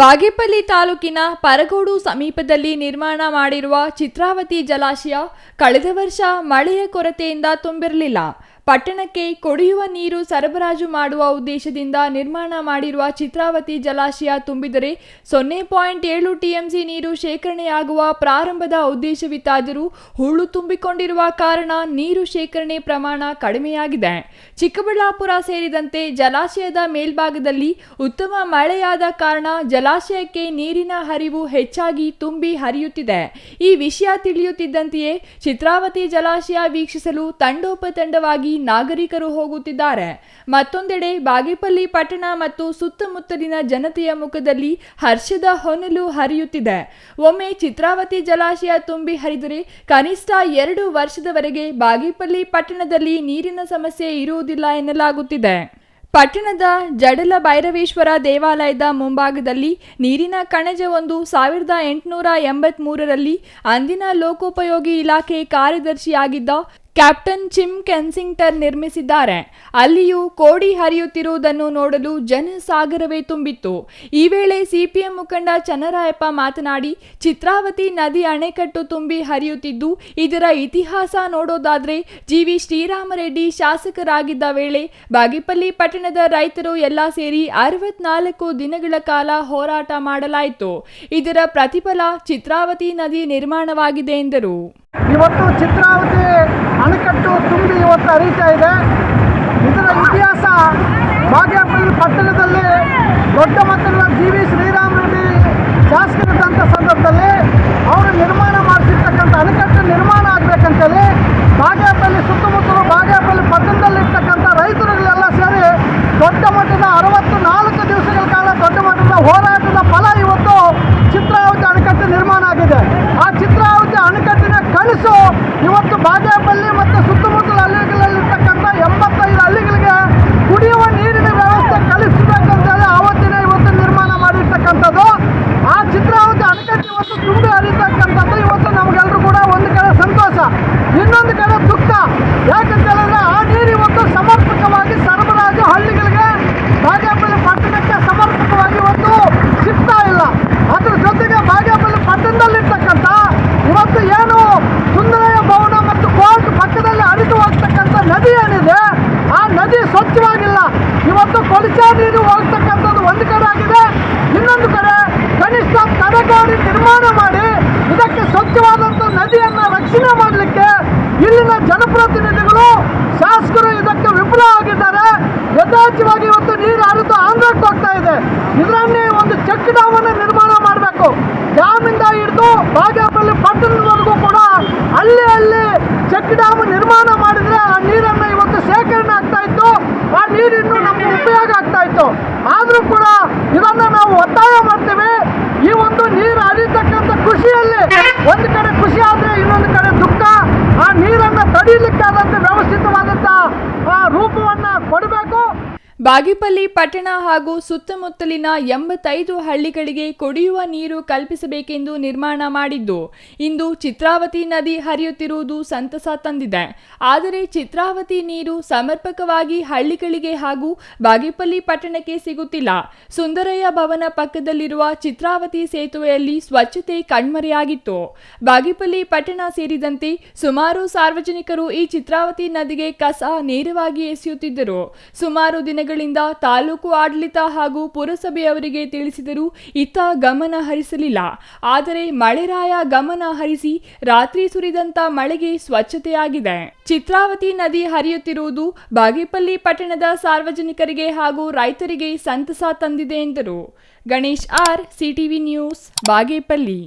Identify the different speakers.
Speaker 1: ಬಾಗೇಪಲ್ಲಿ ತಾಲೂಕಿನ ಪರಗೋಡು ಸಮೀಪದಲ್ಲಿ ನಿರ್ಮಾಣ ಮಾಡಿರುವ ಚಿತ್ರಾವತಿ ಜಲಾಶಯ ಕಳೆದ ವರ್ಷ ಮಳೆಯ ಕೊರತೆಯಿಂದ ತುಂಬಿರಲಿಲ್ಲ. ಪಟ್ಟಣಕ್ಕೆ ಕುಡಿಯುವ ನೀರು ಸರಬರಾಜು ಮಾಡುವ ಉದ್ದೇಶದಿಂದ ನಿರ್ಮಾಣ ಮಾಡಿರುವ ಚಿತ್ರಾವತಿ ಜಲಾಶಯ ತುಂಬಿದರೆ ಸೊನ್ನೆ ಪಾಯಿಂಟ್ ಏಳು ಟಿಎಂಸಿ ನೀರು ಶೇಖರಣೆಯಾಗುವ ಪ್ರಾರಂಭದ ಉದ್ದೇಶವಿತ್ತಾದರೂ ಹೂಳು ತುಂಬಿಕೊಂಡಿರುವ ಕಾರಣ ನೀರು ಶೇಖರಣೆ ಪ್ರಮಾಣ ಕಡಿಮೆಯಾಗಿದೆ. ಚಿಕ್ಕಬಳ್ಳಾಪುರ ಸೇರಿದಂತೆ ಜಲಾಶಯದ ಮೇಲ್ಭಾಗದಲ್ಲಿ ಉತ್ತಮ ಮಳೆಯಾದ ಕಾರಣ ಜಲಾಶಯಕ್ಕೆ ನೀರಿನ ಹರಿವು ಹೆಚ್ಚಾಗಿ ತುಂಬಿ ಹರಿಯುತ್ತಿದೆ. ಈ ವಿಷಯ ತಿಳಿಯುತ್ತಿದ್ದಂತೆಯೇ ಚಿತ್ರಾವತಿ ಜಲಾಶಯ ವೀಕ್ಷಿಸಲು ತಂಡೋಪತಂಡವಾಗಿ ನಾಗರಿಕರು ಹೋಗುತ್ತಿದ್ದಾರೆ. ಮತ್ತೊಂದೆಡೆ ಬಾಗೇಪಲ್ಲಿ, ಪಟ್ಟಣ ಮತ್ತು ಸುತ್ತಮುತ್ತಲಿನ ಜನತೆಯ ಮುಖದಲ್ಲಿ ಹರ್ಷದ ಹೊನಲು ಹರಿಯುತ್ತಿದೆ. ಒಮ್ಮೆ ಚಿತ್ರಾವತಿ ಜಲಾಶಯ ತುಂಬಿ ಹರಿದರೆ ಕನಿಷ್ಠ ಎರಡು ವರ್ಷದವರೆಗೆ ಬಾಗೇಪಲ್ಲಿ, ಪಟ್ಟಣದಲ್ಲಿ ನೀರಿನ ಸಮಸ್ಯೆ ಇರುವುದಿಲ್ಲ ಎನ್ನಲಾಗುತ್ತಿದೆ. ಪಟ್ಟಣದ ಜಡಲ ಭೈರವೇಶ್ವರ ದೇವಾಲಯದ ಮುಂಭಾಗದಲ್ಲಿ ನೀರಿನ ಕಣಜವೊಂದು ಸಾವಿರದ ಎಂಟುನೂರ ಎಂಬತ್ಮೂರರಲ್ಲಿ ಅಂದಿನ ಲೋಕೋಪಯೋಗಿ ಇಲಾಖೆ ಕಾರ್ಯದರ್ಶಿಯಾಗಿದ್ದ ಕ್ಯಾಪ್ಟನ್ ಚಿಮ್ ಕೆನ್ಸಿಂಗ್ಟನ್ ನಿರ್ಮಿಸಿದ್ದಾರೆ. ಅಲ್ಲಿಯೂ ಕೋಡಿ ಹರಿಯುತ್ತಿರುವುದನ್ನು ನೋಡಲು ಜನಸಾಗರವೇ ತುಂಬಿತ್ತು. ಈ ವೇಳೆ ಸಿಪಿಎಂ ಮುಖಂಡ ಚನ್ನರಾಯಪ್ಪ ಮಾತನಾಡಿ, ಚಿತ್ರಾವತಿ ನದಿ ಅಣೆಕಟ್ಟು ತುಂಬಿ ಹರಿಯುತ್ತಿದ್ದು, ಇದರ ಇತಿಹಾಸ ನೋಡೋದಾದ್ರೆ ಜಿ ವಿ ಶ್ರೀರಾಮರೆಡ್ಡಿ ಶಾಸಕರಾಗಿದ್ದ ವೇಳೆ ಬಾಗೇಪಲ್ಲಿ ಪಟ್ಟಣದ ರೈತರು ಎಲ್ಲ ಸೇರಿ ಅರವತ್ನಾಲ್ಕು ದಿನಗಳ ಕಾಲ ಹೋರಾಟ ಮಾಡಲಾಯಿತು. ಇದರ ಪ್ರತಿಫಲ ಚಿತ್ರಾವತಿ ನದಿ ನಿರ್ಮಾಣವಾಗಿದೆ ಎಂದರು.
Speaker 2: ಇವತ್ತು ಚಿತ್ರಾವತಿ ಅಣೆಕಟ್ಟು ತುಂಬಿ ಇವತ್ತು ಹರಿತಾ ಇದೆ ಇದರ ಇತಿಹಾಸ ಬಾಗೇಪಲ್ಲಿ ಪಟ್ಟಣದಲ್ಲಿ ದೊಡ್ಡ ಮಟ್ಟದ ಜಿ ವಿ ಶ್ರೀರಾಮ್ ರೆಡ್ಡಿ ಶಾಸಕರಿದ್ದಂಥ ಸಂದರ್ಭದಲ್ಲಿ ಅವರು ನಿರ್ಮಾಣ ಮಾಡಿಸಿರ್ತಕ್ಕಂಥ ಅಣೆಕಟ್ಟು ನಿರ್ಮಾಣ ಆಗಬೇಕಂತೇಳಿ ಬಾಗೇಪಲ್ಲಿ ಸುತ್ತಮುತ್ತಲು ಬಾಗೇಪಲ್ಲಿ ಪಟ್ಟಣದಲ್ಲಿರ್ತಕ್ಕಂಥ ರೈತರುಗಳೆಲ್ಲ ಸೇರಿ ದೊಡ್ಡ ಮಟ್ಟದ ಅರವತ್ತು ನಾಲ್ಕು ದಿವಸಗಳ ಕಾಲ ದೊಡ್ಡ ಮಟ್ಟದ ಹೋರಾಟದ ಫಲ ಇವತ್ತು ಚಿತ್ರಾವತಿ ಅಣೆಕಟ್ಟು ನಿರ್ಮಾಣ ಆಗಿದೆ ಆ ಚಿತ್ರಾವತಿ ಅಣೆಕಟ್ಟಿನ ಕನಸು ಇವತ್ತು ಬಾಗೇಪಲ್ಲಿ ಮತ್ತು ಸುತ್ತಮುತ್ತಲ ಹಳ್ಳಿಗಳಲ್ಲಿರ್ತಕ್ಕಂಥ ಎಂಬತ್ತೈದು ಹಳ್ಳಿಗಳಿಗೆ ಕುಡಿಯುವ ನೀರಿನ ವ್ಯವಸ್ಥೆ ಕಲಿಸಬೇಕಂತೇಳಿ ಆವತ್ತಿನ ಇವತ್ತು ನಿರ್ಮಾಣ ಮಾಡಿರ್ತಕ್ಕಂಥದ್ದು ಆ ಚಿತ್ರಾವತಿ ಅಣೆಕಟ್ಟು ಇವತ್ತು ತುಂಬಿ ಹರಿತಕ್ಕಂಥದ್ದು ಇವತ್ತು ನಮಗೆಲ್ಲರೂ ಕೂಡ ಒಂದು ಕಡೆ ಸಂತೋಷ ಇನ್ನೊಂದು ಕಡೆ ದುಃಖ ಯಾಕಂತ ಹೇಳಿದ್ರೆ ಆ ನೀರು ಇವತ್ತು ಸಮರ್ಪಕವಾಗಿ ಸರಬರಾಜು ಹಳ್ಳಿಗಳಿಗೆ ಬಾಗೇಪಲ್ಲಿ ಪಟ್ಟಣಕ್ಕೆ ಸಮರ್ಪಕವಾಗಿ ಇವತ್ತು ಸಿಗ್ತಾ ಇಲ್ಲ ಅದ್ರ ಜೊತೆಗೆ ಬಾಗೇಪಲ್ಲಿ ಪಟ್ಟಣದಲ್ಲಿರ್ತಕ್ಕಂಥ ಇವತ್ತು ಏನು ಸುಂದರಯ್ಯ ಭವನ ಮತ್ತು ಕೋರ್ಟ್ ಪಕ್ಕದಲ್ಲಿ ಹರಿದು ಹೋಗ್ತಕ್ಕಂಥ ನದಿ ಏನಿದೆ ಆ ನದಿ ಸ್ವಚ್ಛವಾಗಿಲ್ಲ ಇವತ್ತು ಕೊಳಚೆ ನೀರು ಹೋಗ್ತಕ್ಕಂಥದ್ದು ಒಂದು ಕಡೆ ಆಗಿದೆ ಇನ್ನೊಂದು ಕಡೆ ಕನಿಷ್ಠ ತಡೆಗೋಡೆ ನಿರ್ಮಾಣ ಮಾಡಿ ಇದಕ್ಕೆ ಸ್ವಚ್ಛವಾದಂಥ ನದಿಯನ್ನು ರಕ್ಷಣೆ ಮಾಡಲಿಕ್ಕೆ ಇಲ್ಲಿನ ಜನಪ್ರತಿನಿಧಿಗಳು ಶಾಸಕರು ಇದಕ್ಕೆ ವಿಫಲ ಆಗಿದ್ದಾರೆ. ಯಥೇಚ್ಛವಾಗಿ ಇವತ್ತು ನೀರು ಹರಿದು ಆಂಧ್ರಕ್ಕೆ ಹೋಗ್ತಾ ಇದೆ. ಇದರನ್ನೇ
Speaker 1: ಬಾಗೇಪಲ್ಲಿ, ಪಟ್ಟಣ ಹಾಗೂ ಸುತ್ತಮುತ್ತಲಿನ ಎಂಬತ್ತೈದು ಹಳ್ಳಿಗಳಿಗೆ ಕುಡಿಯುವ ನೀರು ಕಲ್ಪಿಸಬೇಕೆಂದು ನಿರ್ಮಾಣ ಮಾಡಿದ್ದು, ಇಂದು ಚಿತ್ರಾವತಿ ನದಿ ಹರಿಯುತ್ತಿರುವುದು ಸಂತಸ ತಂದಿದೆ. ಆದರೆ ಚಿತ್ರಾವತಿ ನೀರು ಸಮರ್ಪಕವಾಗಿ ಹಳ್ಳಿಗಳಿಗೆ ಹಾಗೂ ಬಾಗೇಪಲ್ಲಿ ಪಟ್ಟಣಕ್ಕೆ ಸಿಗುತ್ತಿಲ್ಲ. ಸುಂದರಯ್ಯ ಭವನ ಪಕ್ಕದಲ್ಲಿರುವ ಚಿತ್ರಾವತಿ ಸೇತುವೆಯಲ್ಲಿ ಸ್ವಚ್ಛತೆ ಕಣ್ಮರೆಯಾಗಿತ್ತು. ಬಾಗೇಪಲ್ಲಿ, ಪಟ್ಟಣ ಸೇರಿದಂತೆ ಸುಮಾರು ಸಾರ್ವಜನಿಕರು ಈ ಚಿತ್ರಾವತಿ ನದಿಗೆ ಕಸ ನೇರವಾಗಿ ಎಸೆಯುತ್ತಿದ್ದರು. ಸುಮಾರು ದಿನಗಳಿಂದ ತಾಲೂಕು ಆಡಳಿತ ಹಾಗೂ ಪುರಸಭೆಯವರಿಗೆ ತಿಳಿಸಿದರೂ ಇತ್ತ ಗಮನ ಹರಿಸಲಿಲ್ಲ. ಆದರೆ ಮಳೆರಾಯ ಗಮನ ಹರಿಸಿ ರಾತ್ರಿ ಸುರಿದಂತ ಮಳೆಗೆ ಸ್ವಚ್ಛತೆಯಾಗಿದೆ. ಚಿತ್ರಾವತಿ ನದಿ ಹರಿಯುತ್ತಿರುವುದು ಬಾಗೇಪಲ್ಲಿ ಪಟ್ಟಣದ ಸಾರ್ವಜನಿಕರಿಗೆ ಹಾಗೂ ರೈತರಿಗೆ ಸಂತಸ ತಂದಿದೆ ಎಂದರು. Ganesh R, CTV news, Bagepalli.